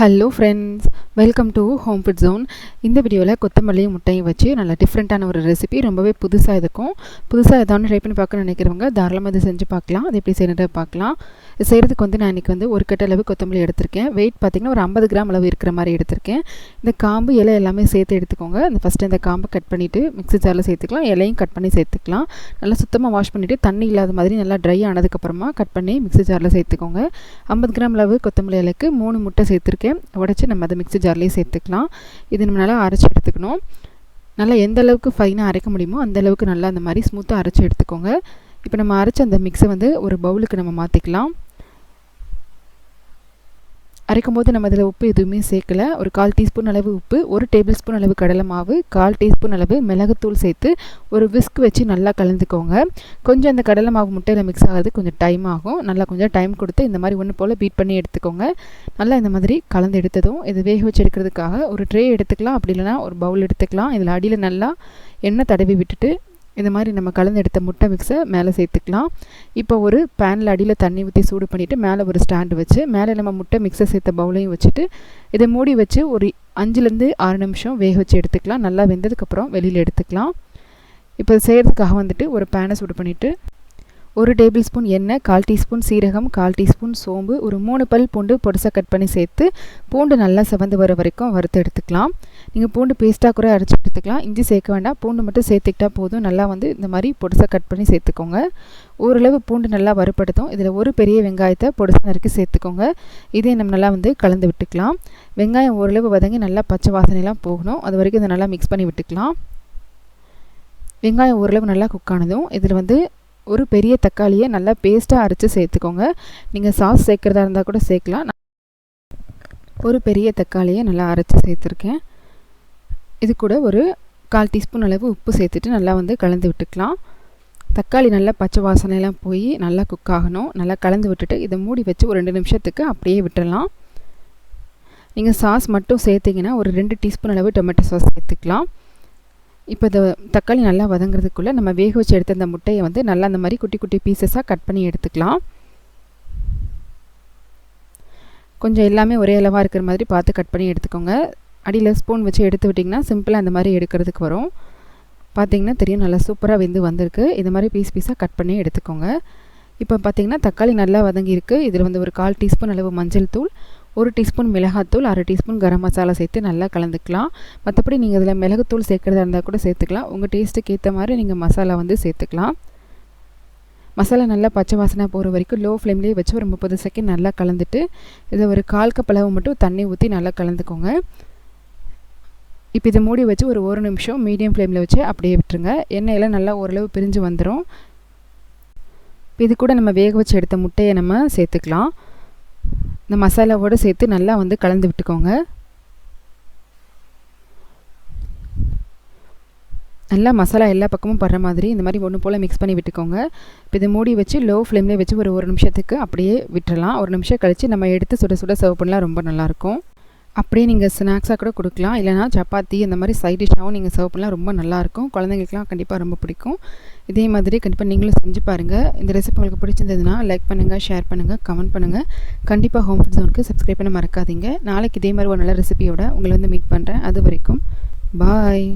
Hello friends welcome to home food zone இந்த வீடியோவில் கொத்தமல்லியும் முட்டையும் வச்சு நல்ல டிஃப்ரெண்ட்டான ஒரு ரெசிபி ரொம்பவே புதுசாக இருக்கும். புதுசாக ஏதாவது ட்ரை பண்ணி பார்க்க நினைக்கிறவங்க தாராளமாக இதை செஞ்சு பார்க்கலாம். அது எப்படி செய்யறது பார்க்கலாம். செய்கிறதுக்கு வந்து நான் இன்றைக்கி வந்து ஒரு கட்ட அளவு கொத்தமல்லி எடுத்திருக்கேன். வெயிட் பார்த்திங்கன்னா ஒரு ஐம்பது கிராம் அளவு இருக்கிற மாதிரி எடுத்திருக்கேன். இந்த காம்பு இலை எல்லாமே சேர்த்து எடுத்துக்கோங்க. அந்த ஃபஸ்ட்டு இந்த காம்பை கட் பண்ணிவிட்டு மிக்ஸி ஜாரில் சேர்த்துக்கலாம். இலையும் கட் பண்ணி சேர்த்துக்கலாம். நல்லா சுத்தமாக வாஷ் பண்ணிவிட்டு தண்ணி இல்லாத மாதிரி நல்லா ட்ரை ஆனதுக்கப்புறமா கட் பண்ணி மிக்ஸி ஜாரில் சேர்த்துக்கோங்க. ஐம்பது கிராம் அளவு கொத்தமல்லி இலைக்கு மூணு முட்டை சேர்த்துருக்கேன். உடச்சி நம்ம அதை மிக்சி ஜார்லேயே சேர்த்துக்கலாம். இது நம்ம நல்லா அரைச்சி எடுத்துக்கணும். நல்லா எந்த அளவுக்கு ஃபைனாக அரைக்க முடியுமோ அந்த அளவுக்கு நல்லா அந்த மாதிரி ஸ்மூத்தாக அரைச்சி எடுத்துக்கோங்க. இப்போ நம்ம அரைச்ச அந்த மிக்ஸை வந்து ஒரு பவுலுக்கு நம்ம மாற்றிக்கலாம் அரைக்கும் போது நம்ம அதில் உப்பு எதுவுமே சேர்க்கல. ஒரு கால் டீஸ்பூன் அளவு உப்பு ஒரு டேபிள் ஸ்பூன் அளவு கடலை மாவு கால் டீஸ்பூன் அளவு மிளகுத்தூள் சேர்த்து ஒரு விஸ்க் வச்சு நல்லா கலந்துக்கோங்க. கொஞ்சம் அந்த கடலை மாவு முட்டையில் மிக்ஸ் ஆகிறது கொஞ்சம் டைம் ஆகும். நல்லா கொஞ்சம் டைம் கொடுத்து இந்த மாதிரி ஒன்று போல் பீட் பண்ணி எடுத்துக்கோங்க. நல்லா இந்த மாதிரி கலந்து எடுத்ததும் இது வேக வச்சு எடுக்கிறதுக்காக ஒரு ட்ரே எடுத்துக்கலாம். அப்படி இல்லைனா ஒரு பவுல் எடுத்துக்கலாம். இதில் அடியில் நல்லா எண்ணெய் தடவி விட்டுட்டு இந்த மாதிரி நம்ம கலந்து எடுத்த முட்டை மிக்ஸை மேலே சேர்த்துக்கலாம். இப்போ ஒரு பேனில் அடியில் தண்ணி ஊற்றி சூடு பண்ணிவிட்டு மேலே ஒரு ஸ்டாண்டு வச்சு மேலே நம்ம முட்டை மிக்ஸை சேர்த்த பவுலையும் வச்சுட்டு இதை மூடி வச்சு ஒரு அஞ்சுலேருந்து ஆறு நிமிஷம் வேக வச்சு எடுத்துக்கலாம். நல்லா வெந்ததுக்கப்புறம் வெளியில் எடுத்துக்கலாம். இப்போ செய்கிறதுக்காக வந்துட்டு ஒரு பேனை சூடு பண்ணிவிட்டு ஒரு டேபிள் ஸ்பூன் எண்ணெய் கால் டீஸ்பூன் சீரகம் கால் டீஸ்பூன் சோம்பு ஒரு மூணு பல் பூண்டு பொடிசாக கட் பண்ணி சேர்த்து பூண்டு நல்லா செவந்து வர வரைக்கும் வறுத்து எடுத்துக்கலாம். நீங்கள் பூண்டு பேஸ்ட்டாக கூட அரைச்சி எடுத்துக்கலாம். இஞ்சி சேர்க்க வேண்டாம். பூண்டு மட்டும் சேர்த்துக்கிட்டா போதும். நல்லா வந்து இந்த மாதிரி பொடிசாக கட் பண்ணி சேர்த்துக்கோங்க. ஓரளவு பூண்டு நல்லா வறுப்படுத்தும் இதில் ஒரு பெரிய வெங்காயத்தை பொடிசாக நறுக்கி சேர்த்துக்கோங்க. இதே நம்ம நல்லா வந்து கலந்து விட்டுக்கலாம். வெங்காயம் ஓரளவு வதங்கி நல்லா பச்சை வாசனைலாம் போகணும். அது வரைக்கும் இதை நல்லா மிக்ஸ் பண்ணி விட்டுக்கலாம். வெங்காயம் ஓரளவு நல்லா குக் ஆனதும் இதில் வந்து ஒரு பெரிய தக்காளியை நல்லா பேஸ்ட்டாக அரைச்சி சேர்த்துக்கோங்க. நீங்கள் சாஸ் சேர்க்குறதா இருந்தால் கூட சேர்க்கலாம். ஒரு பெரிய தக்காளியை நல்லா அரைச்சி சேர்த்துருக்கேன். இது கூட ஒரு கால் டீஸ்பூன் அளவு உப்பு சேர்த்துட்டு நல்லா வந்து கலந்து விட்டுக்கலாம். தக்காளி நல்லா பச்சை வாசனையெல்லாம் போய் நல்லா குக் ஆகணும். நல்லா கலந்து விட்டுட்டு இதை மூடி வச்சு ஒரு ரெண்டு நிமிஷத்துக்கு அப்படியே விட்டுடலாம் நீங்கள் சாஸ் மட்டும் சேர்த்திங்கன்னா ஒரு ரெண்டு டீஸ்பூன் அளவு டொமேட்டோ சாஸ் சேர்த்துக்கலாம். இப்போ இந்த தக்காளி நல்லா வதங்குறதுக்குள்ளே நம்ம வேக வச்சு எடுத்த அந்த முட்டையை வந்து நல்லா அந்த மாதிரி குட்டி குட்டி பீசஸாக கட் பண்ணி எடுத்துக்கலாம். கொஞ்சம் எல்லாமே ஒரே அளவாக இருக்கிற மாதிரி பார்த்து கட் பண்ணி எடுத்துக்கோங்க. அடியில் ஸ்பூன் வச்சு எடுத்து விட்டிங்கன்னா சிம்பிளாக அந்த மாதிரி எடுக்கிறதுக்கு வரும். பார்த்திங்கன்னா தெரியும் நல்லா சூப்பராக வெந்து வந்திருக்கு. இந்த மாதிரி பீஸ் பீஸாக கட் பண்ணி எடுத்துக்கோங்க. இப்போ பார்த்திங்கன்னா தக்காளி நல்லா வதங்கியிருக்கு. இதில் வந்து ஒரு கால் டீஸ்பூன் அளவு மஞ்சள் தூள் ஒரு டீஸ்பூன் மிளகாத்தூள் அரை டீஸ்பூன் கரம் மசாலா சேர்த்து நல்லா கலந்துக்கலாம். மற்றபடி நீங்கள் இதில் மிளகுத்தூள் சேர்க்குறதா இருந்தால் கூட சேர்த்துக்கலாம். உங்கள் டேஸ்ட்டுக்கு ஏற்ற மாதிரி நீங்கள் மசாலா வந்து சேர்த்துக்கலாம். மசாலா நல்லா பச்சை வாசனை போகிற வரைக்கும் லோ ஃப்ளேம்லேயே வச்சு ஒரு முப்பது செகண்ட் நல்லா கலந்துட்டு இதை ஒரு கால் கப் அளவு மட்டும் தண்ணி ஊற்றி நல்லா கலந்துக்கோங்க. இப்போ இதை மூடி வச்சு ஒரு ஒரு நிமிஷம் மீடியம் ஃப்ளேமில் வச்சு அப்படியே விட்டுருங்க. எண்ணெயெல்லாம் நல்லா ஓரளவு பிரிஞ்சு வந்துடும் இப்போ இது கூட நம்ம வேக வச்சு எடுத்த முட்டையை நம்ம சேர்த்துக்கலாம். இந்த மசாலாவோடு சேர்த்து நல்லா வந்து கலந்து விட்டுக்கோங்க. நல்லா மசாலா எல்லா பக்கமும் படுற மாதிரி இந்த மாதிரி ஒன்று போல் மிக்ஸ் பண்ணி விட்டுக்கோங்க. இப்போ இதை மூடி வச்சு லோ ஃப்ளேம்லேயே வச்சு ஒரு ஒரு நிமிஷத்துக்கு அப்படியே விட்டுறலாம். ஒரு நிமிஷம் கழித்து நம்ம எடுத்து சுட சுட சர்வ் பண்ணலாம். ரொம்ப நல்லாயிருக்கும் அப்படியே நீங்கள் ஸ்நாக்ஸாக கூட கொடுக்கலாம். இல்லைனா சப்பாத்தி இந்த மாதிரி சைட் டிஷ்ஷாகவும் நீங்கள் சர்வ் பண்ணலாம். ரொம்ப நல்லாயிருக்கும். குழந்தைங்களுக்குலாம் கண்டிப்பாக ரொம்ப பிடிக்கும். இதே மாதிரி கண்டிப்பாக நீங்களும் செஞ்சு பாருங்கள் இந்த ரெசிபி உங்களுக்கு பிடிச்சிருந்ததுன்னா லைக் பண்ணுங்கள் ஷேர் பண்ணுங்கள் கமெண்ட் பண்ணுங்கள் கண்டிப்பாக ஹோம் ஃபுட் ஜோனுக்கு சப்ஸ்கிரைப் பண்ண மறக்காதீங்க. நாளைக்கு இதே மாதிரி ஒரு நல்ல ரெசிபியோட உங்களை வந்து மீட் பண்ணுறேன் அது வரைக்கும் பாய்